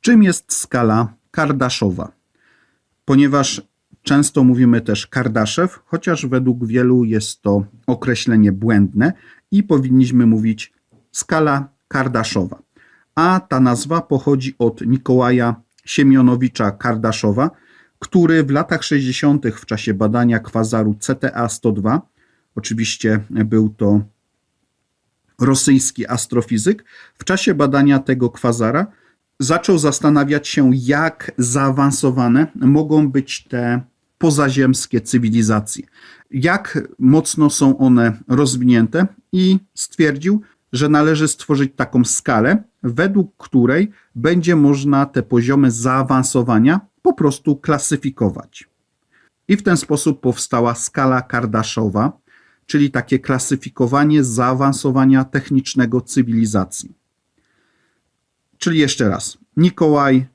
Czym jest skala Kardaszowa? Ponieważ często mówimy też Kardaszew, chociaż według wielu jest to określenie błędne i powinniśmy mówić skala Kardaszowa. A ta nazwa pochodzi od Nikołaja Siemionowicza Kardaszowa, który w latach 60. w czasie badania kwazaru CTA-102, oczywiście był to rosyjski astrofizyk, w czasie badania tego kwazara zaczął zastanawiać się, jak zaawansowane mogą być te pozaziemskie cywilizacje, jak mocno są one rozwinięte i stwierdził, że należy stworzyć taką skalę, według której będzie można te poziomy zaawansowania po prostu klasyfikować. I w ten sposób powstała skala Kardaszowa, czyli takie klasyfikowanie zaawansowania technicznego cywilizacji. Czyli jeszcze raz, Nikołaj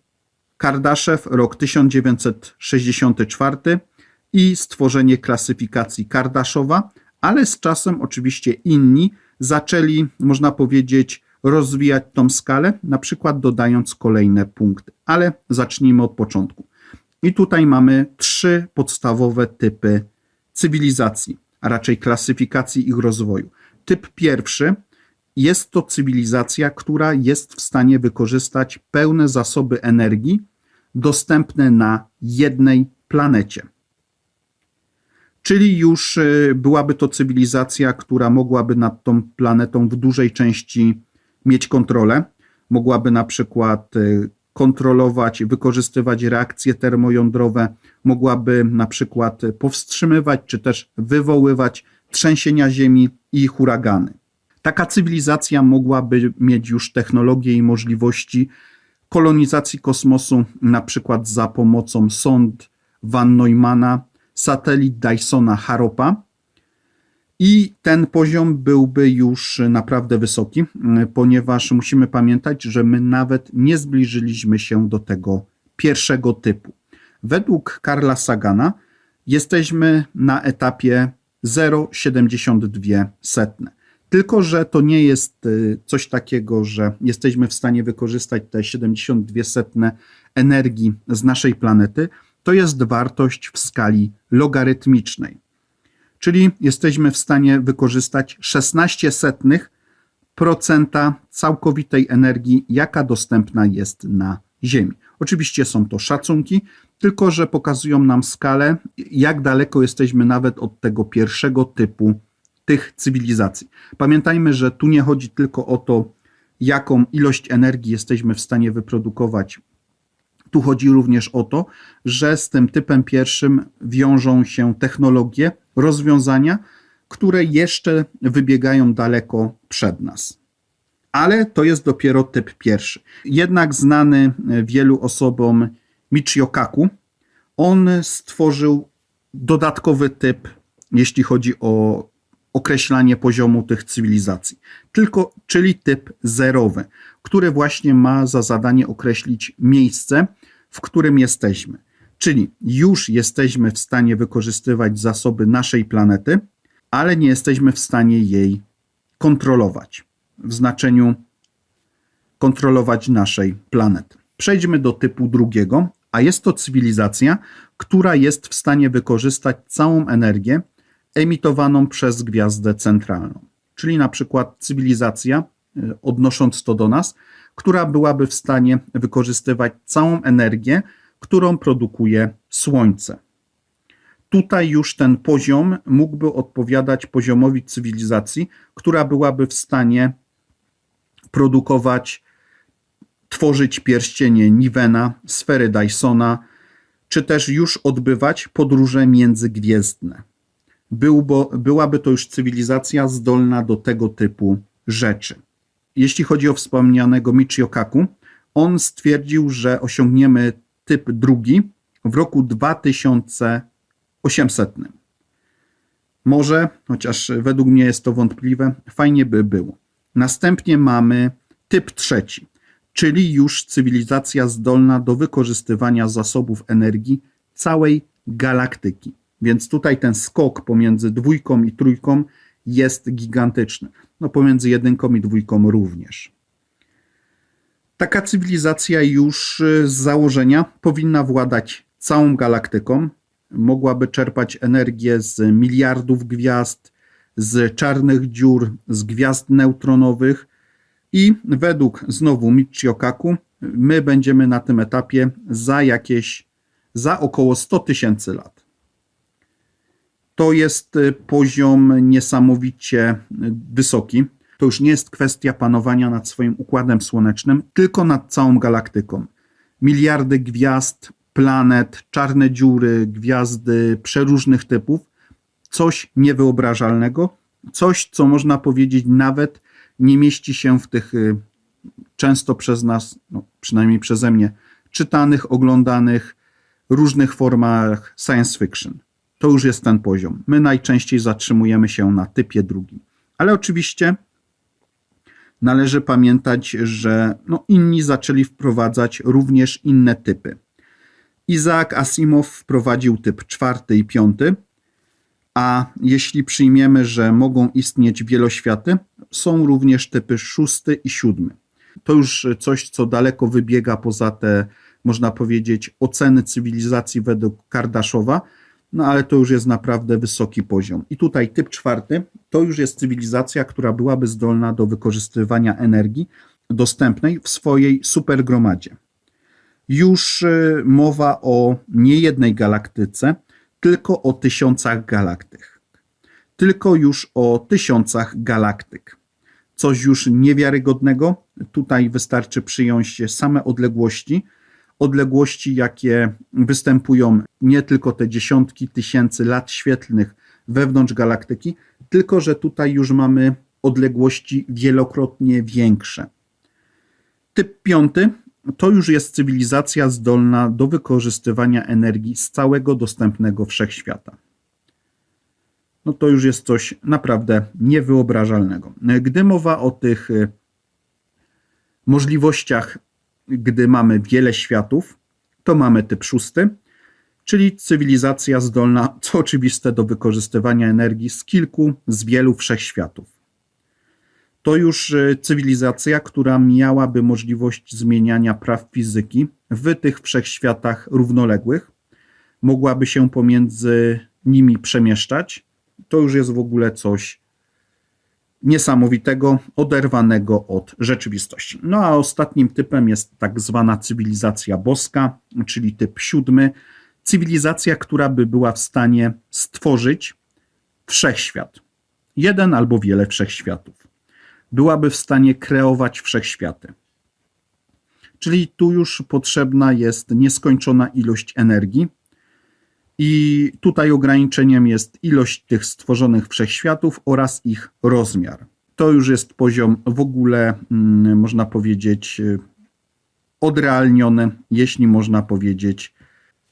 Kardaszew, rok 1964 i stworzenie klasyfikacji Kardaszowa, ale z czasem oczywiście inni zaczęli, można powiedzieć, rozwijać tą skalę, na przykład dodając kolejne punkty. Ale zacznijmy od początku. I tutaj mamy trzy podstawowe typy cywilizacji, a raczej klasyfikacji ich rozwoju. Typ pierwszy jest to cywilizacja, która jest w stanie wykorzystać pełne zasoby energii dostępne na jednej planecie. Czyli już y, byłaby to cywilizacja, która mogłaby nad tą planetą w dużej części mieć kontrolę. Mogłaby na przykład y, kontrolować, wykorzystywać reakcje termojądrowe, mogłaby na przykład powstrzymywać czy też wywoływać trzęsienia ziemi i huragany. Taka cywilizacja mogłaby mieć już technologie i możliwości kolonizacji kosmosu, na przykład za pomocą sond Van Neumana, satelit Dysona Haropa. I ten poziom byłby już naprawdę wysoki, ponieważ musimy pamiętać, że my nawet nie zbliżyliśmy się do tego pierwszego typu. Według Karla Sagana jesteśmy na etapie 0,72 setne. Tylko, że to nie jest y, coś takiego, że jesteśmy w stanie wykorzystać te 72 setne energii z naszej planety. To jest wartość w skali logarytmicznej. Czyli jesteśmy w stanie wykorzystać 16 setnych procenta całkowitej energii, jaka dostępna jest na Ziemi. Oczywiście są to szacunki, tylko że pokazują nam skalę, jak daleko jesteśmy nawet od tego pierwszego typu tych cywilizacji. Pamiętajmy, że tu nie chodzi tylko o to, jaką ilość energii jesteśmy w stanie wyprodukować. Tu chodzi również o to, że z tym typem pierwszym wiążą się technologie, rozwiązania, które jeszcze wybiegają daleko przed nas. Ale to jest dopiero typ pierwszy. Jednak znany wielu osobom Michio Kaku, on stworzył dodatkowy typ, jeśli chodzi o określanie poziomu tych cywilizacji, tylko, czyli typ zerowy, który właśnie ma za zadanie określić miejsce, w którym jesteśmy. Czyli już jesteśmy w stanie wykorzystywać zasoby naszej planety, ale nie jesteśmy w stanie jej kontrolować w znaczeniu kontrolować naszej planety. Przejdźmy do typu drugiego, a jest to cywilizacja, która jest w stanie wykorzystać całą energię, emitowaną przez gwiazdę centralną. Czyli na przykład cywilizacja, y, odnosząc to do nas, która byłaby w stanie wykorzystywać całą energię, którą produkuje Słońce. Tutaj już ten poziom mógłby odpowiadać poziomowi cywilizacji, która byłaby w stanie produkować, tworzyć pierścienie Nivena, sfery Dysona, czy też już odbywać podróże międzygwiezdne byłbo, byłaby to już cywilizacja zdolna do tego typu rzeczy. Jeśli chodzi o wspomnianego Michio Kaku, on stwierdził, że osiągniemy typ drugi w roku 2800. Może, chociaż według mnie jest to wątpliwe, fajnie by było. Następnie mamy typ trzeci, czyli już cywilizacja zdolna do wykorzystywania zasobów energii całej galaktyki. Więc tutaj ten skok pomiędzy dwójką i trójką jest gigantyczny. No pomiędzy jedynką i dwójką również. Taka cywilizacja już y, z założenia powinna władać całą galaktyką. Mogłaby czerpać energię z miliardów gwiazd, z czarnych dziur, z gwiazd neutronowych i według znowu Michio Kaku my będziemy na tym etapie za jakieś, za około 100 tysięcy lat. To jest y, poziom niesamowicie y, wysoki. To już nie jest kwestia panowania nad swoim układem słonecznym, tylko nad całą galaktyką. Miliardy gwiazd, planet, czarne dziury, gwiazdy przeróżnych typów. Coś niewyobrażalnego, coś, co można powiedzieć nawet nie mieści się w tych y, często przez nas, no przynajmniej przeze mnie, czytanych, oglądanych różnych formach science fiction. To już jest ten poziom. My najczęściej zatrzymujemy się na typie drugim. Ale oczywiście należy pamiętać, że no, inni zaczęli wprowadzać również inne typy. Isaac Asimov wprowadził typ czwarty i piąty, a jeśli przyjmiemy, że mogą istnieć wieloświaty, są również typy szósty i siódmy. To już coś, co daleko wybiega poza te, można powiedzieć, oceny cywilizacji według Kardaszowa, no ale to już jest naprawdę wysoki poziom. I tutaj typ czwarty to już jest cywilizacja, która byłaby zdolna do wykorzystywania energii dostępnej w swojej supergromadzie. Już y, mowa o nie jednej galaktyce, tylko o tysiącach galaktyk. Tylko już o tysiącach galaktyk. Coś już niewiarygodnego. Tutaj wystarczy przyjąć same odległości, odległości, jakie występują nie tylko te dziesiątki tysięcy lat świetlnych wewnątrz galaktyki, tylko że tutaj już mamy odległości wielokrotnie większe. Typ piąty to już jest cywilizacja zdolna do wykorzystywania energii z całego dostępnego wszechświata. No to już jest coś naprawdę niewyobrażalnego. Gdy mowa o tych y, możliwościach gdy mamy wiele światów, to mamy typ szósty, czyli cywilizacja zdolna, co oczywiste, do wykorzystywania energii z kilku, z wielu wszechświatów. To już y, cywilizacja, która miałaby możliwość zmieniania praw fizyki w tych wszechświatach równoległych, mogłaby się pomiędzy nimi przemieszczać. To już jest w ogóle coś niesamowitego, oderwanego od rzeczywistości. No a ostatnim typem jest tak zwana cywilizacja boska, czyli typ siódmy. Cywilizacja, która by była w stanie stworzyć wszechświat. Jeden albo wiele wszechświatów. Byłaby w stanie kreować wszechświaty. Czyli tu już potrzebna jest nieskończona ilość energii, i tutaj ograniczeniem jest ilość tych stworzonych wszechświatów oraz ich rozmiar. To już jest poziom w ogóle, mm, można powiedzieć, y, odrealniony, jeśli można powiedzieć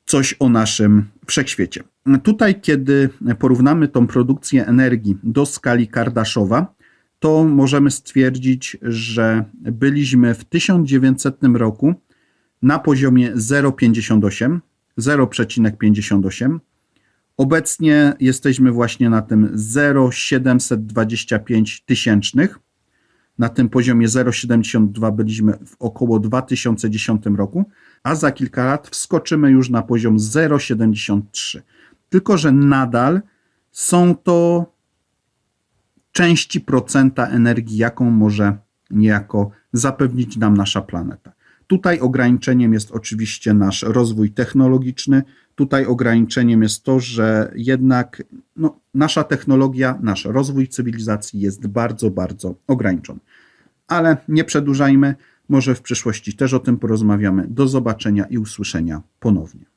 coś o naszym wszechświecie. Tutaj, kiedy porównamy tą produkcję energii do skali Kardaszowa, to możemy stwierdzić, że byliśmy w 1900 roku na poziomie 0,58 0,58. Obecnie jesteśmy właśnie na tym 0,725 tysięcznych. Na tym poziomie 0,72 byliśmy w około 2010 roku, a za kilka lat wskoczymy już na poziom 0,73. Tylko, że nadal są to części procenta energii, jaką może niejako zapewnić nam nasza planeta. Tutaj ograniczeniem jest oczywiście nasz rozwój technologiczny. Tutaj ograniczeniem jest to, że jednak no, nasza technologia, nasz rozwój cywilizacji jest bardzo, bardzo ograniczony. Ale nie przedłużajmy, może w przyszłości też o tym porozmawiamy. Do zobaczenia i usłyszenia ponownie.